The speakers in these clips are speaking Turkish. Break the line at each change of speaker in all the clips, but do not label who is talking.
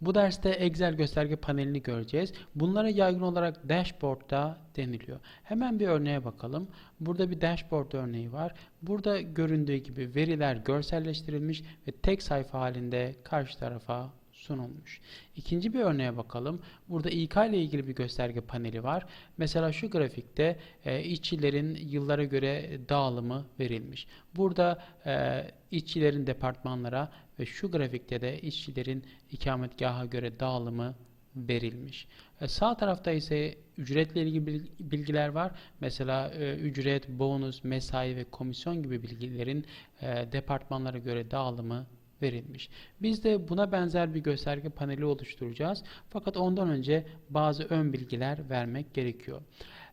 Bu derste Excel gösterge panelini göreceğiz. Bunlara yaygın olarak dashboard da deniliyor. Hemen bir örneğe bakalım. Burada bir dashboard örneği var. Burada göründüğü gibi veriler görselleştirilmiş ve tek sayfa halinde karşı tarafa sunulmuş. İkinci bir örneğe bakalım. Burada İK ile ilgili bir gösterge paneli var. Mesela şu grafikte e, işçilerin yıllara göre dağılımı verilmiş. Burada e, işçilerin departmanlara ve şu grafikte de işçilerin ikametgaha göre dağılımı verilmiş. E, sağ tarafta ise ücretle ilgili bil- bilgiler var. Mesela e, ücret, bonus, mesai ve komisyon gibi bilgilerin e, departmanlara göre dağılımı verilmiş. Biz de buna benzer bir gösterge paneli oluşturacağız. Fakat ondan önce bazı ön bilgiler vermek gerekiyor.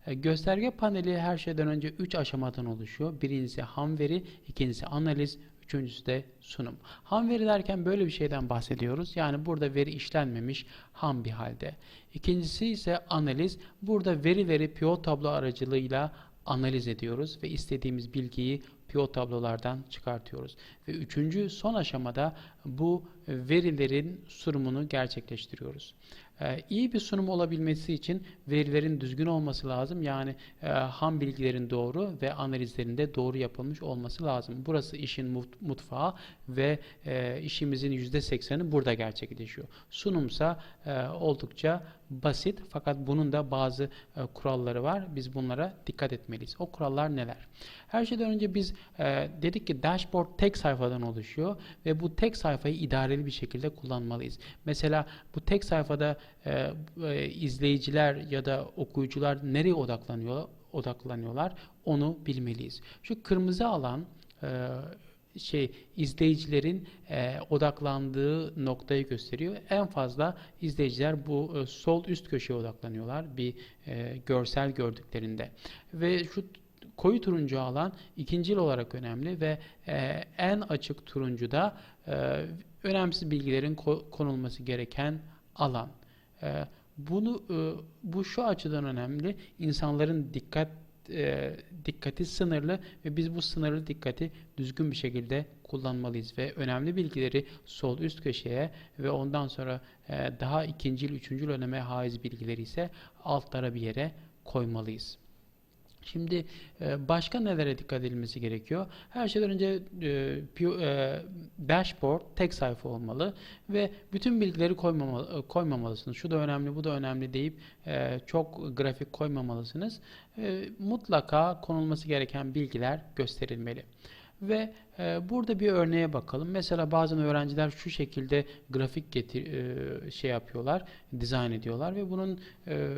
E, Gösterge paneli her şeyden önce 3 aşamadan oluşuyor. Birincisi ham veri, ikincisi analiz, üçüncüsü de sunum. Ham veri derken böyle bir şeyden bahsediyoruz. Yani burada veri işlenmemiş ham bir halde. İkincisi ise analiz. Burada verileri pivot tablo aracılığıyla analiz ediyoruz ve istediğimiz bilgiyi pivot tablolardan çıkartıyoruz. Ve üçüncü son aşamada bu verilerin sunumunu gerçekleştiriyoruz. Ee, iyi bir sunum olabilmesi için verilerin düzgün olması lazım. Yani e, ham bilgilerin doğru ve analizlerin de doğru yapılmış olması lazım. Burası işin mut- mutfağı ve e, işimizin %80'i burada gerçekleşiyor. Sunumsa e, oldukça basit fakat bunun da bazı kuralları var. Biz bunlara dikkat etmeliyiz. O kurallar neler? Her şeyden önce biz e, dedik ki dashboard tek sayfadan oluşuyor ve bu tek sayfayı idareli bir şekilde kullanmalıyız. Mesela bu tek sayfada e, e, izleyiciler ya da okuyucular nereye odaklanıyor odaklanıyorlar onu bilmeliyiz. Şu kırmızı alan e, şey izleyicilerin e, odaklandığı noktayı gösteriyor. En fazla izleyiciler bu e, sol üst köşeye odaklanıyorlar bir e, görsel gördüklerinde. Ve şu koyu turuncu alan ikincil olarak önemli ve e, en açık turuncu da e, önemsiz bilgilerin ko- konulması gereken alan. E, bunu e, bu şu açıdan önemli. İnsanların dikkat e, dikkati sınırlı ve biz bu sınırlı dikkati düzgün bir şekilde kullanmalıyız ve önemli bilgileri sol üst köşeye ve ondan sonra e, daha ikincil, üçüncül öneme haiz bilgileri ise altlara bir yere koymalıyız. Şimdi e, başka nelere dikkat edilmesi gerekiyor? Her şeyden önce e, e, dashboard tek sayfa olmalı ve bütün bilgileri koymamalı, koymamalısınız. Şu da önemli, bu da önemli deyip çok grafik koymamalısınız. Mutlaka konulması gereken bilgiler gösterilmeli. Ve e, burada bir örneğe bakalım. Mesela bazen öğrenciler şu şekilde grafik getir e, şey yapıyorlar, dizayn ediyorlar ve bunun e,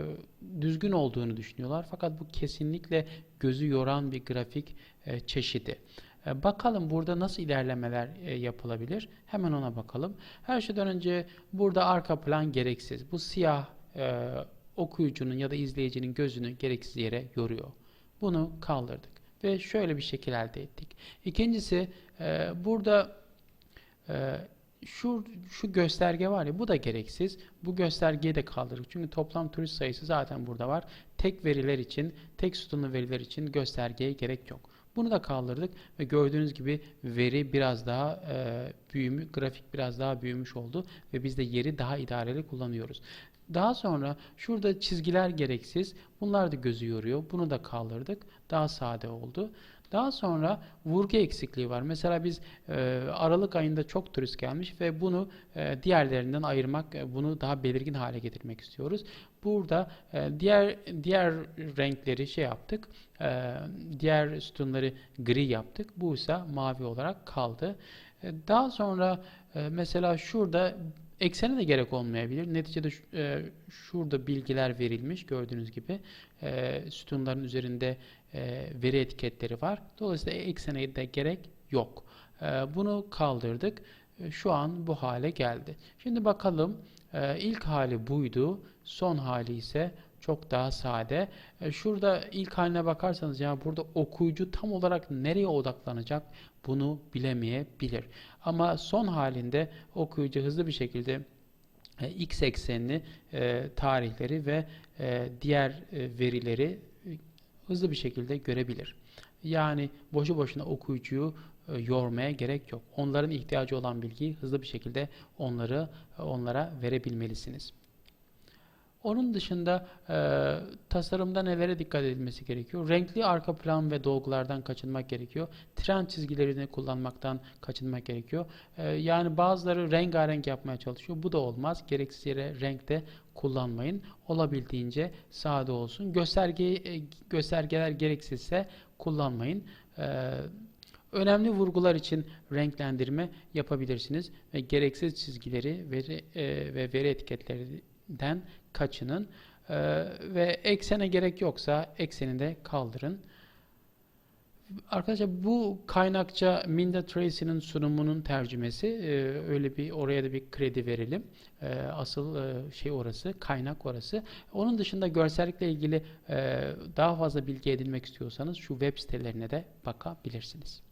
düzgün olduğunu düşünüyorlar. Fakat bu kesinlikle gözü yoran bir grafik e, çeşidi. E, bakalım burada nasıl ilerlemeler e, yapılabilir? Hemen ona bakalım. Her şeyden önce burada arka plan gereksiz. Bu siyah e, okuyucunun ya da izleyicinin gözünü gereksiz yere yoruyor. Bunu kaldırdık ve şöyle bir şekil elde ettik. İkincisi e, burada e, şu şu gösterge var ya bu da gereksiz. Bu göstergeyi de kaldırdık. Çünkü toplam turist sayısı zaten burada var. Tek veriler için, tek sütunlu veriler için göstergeye gerek yok. Bunu da kaldırdık ve gördüğünüz gibi veri biraz daha e, büyümü, grafik biraz daha büyümüş oldu ve biz de yeri daha idareli kullanıyoruz. Daha sonra şurada çizgiler gereksiz. Bunlar da gözü yoruyor. Bunu da kaldırdık. Daha sade oldu. Daha sonra vurgu eksikliği var. Mesela biz e, Aralık ayında çok turist gelmiş ve bunu e, diğerlerinden ayırmak, e, bunu daha belirgin hale getirmek istiyoruz. Burada e, diğer diğer renkleri şey yaptık. e, diğer sütunları gri yaptık. Bu ise mavi olarak kaldı. E, daha sonra e, mesela şurada Eksene de gerek olmayabilir. Neticede e, şurada bilgiler verilmiş gördüğünüz gibi. E, sütunların üzerinde e, veri etiketleri var. Dolayısıyla eksene de gerek yok. E, bunu kaldırdık. E, şu an bu hale geldi. Şimdi bakalım. E, ilk hali buydu. Son hali ise çok daha sade. E, şurada ilk haline bakarsanız ya burada okuyucu tam olarak nereye odaklanacak bunu bilemeyebilir. Ama son halinde okuyucu hızlı bir şekilde e, x eksenini, e, tarihleri ve diğer verileri hızlı bir şekilde görebilir. Yani boşu boşuna okuyucuyu yormaya gerek yok. Onların ihtiyacı olan bilgiyi hızlı bir şekilde onları onlara verebilmelisiniz. Onun dışında e, tasarımda nelere dikkat edilmesi gerekiyor? Renkli arka plan ve dolgulardan kaçınmak gerekiyor. Trend çizgilerini kullanmaktan kaçınmak gerekiyor. E, yani bazıları rengarenk yapmaya çalışıyor. Bu da olmaz. Gereksiz yere renk de kullanmayın. Olabildiğince sade olsun. Gösterge e, göstergeler gereksizse kullanmayın. E, Önemli vurgular için renklendirme yapabilirsiniz ve gereksiz çizgileri veri, e, ve veri etiketlerinden kaçının E, ve eksene gerek yoksa ekseni de kaldırın. Arkadaşlar bu kaynakça Minda Tracy'nin sunumunun tercümesi E, öyle bir oraya da bir kredi verelim. E, asıl e, şey orası, kaynak orası. Onun dışında görsellikle ilgili e, daha fazla bilgi edinmek istiyorsanız şu web sitelerine de bakabilirsiniz.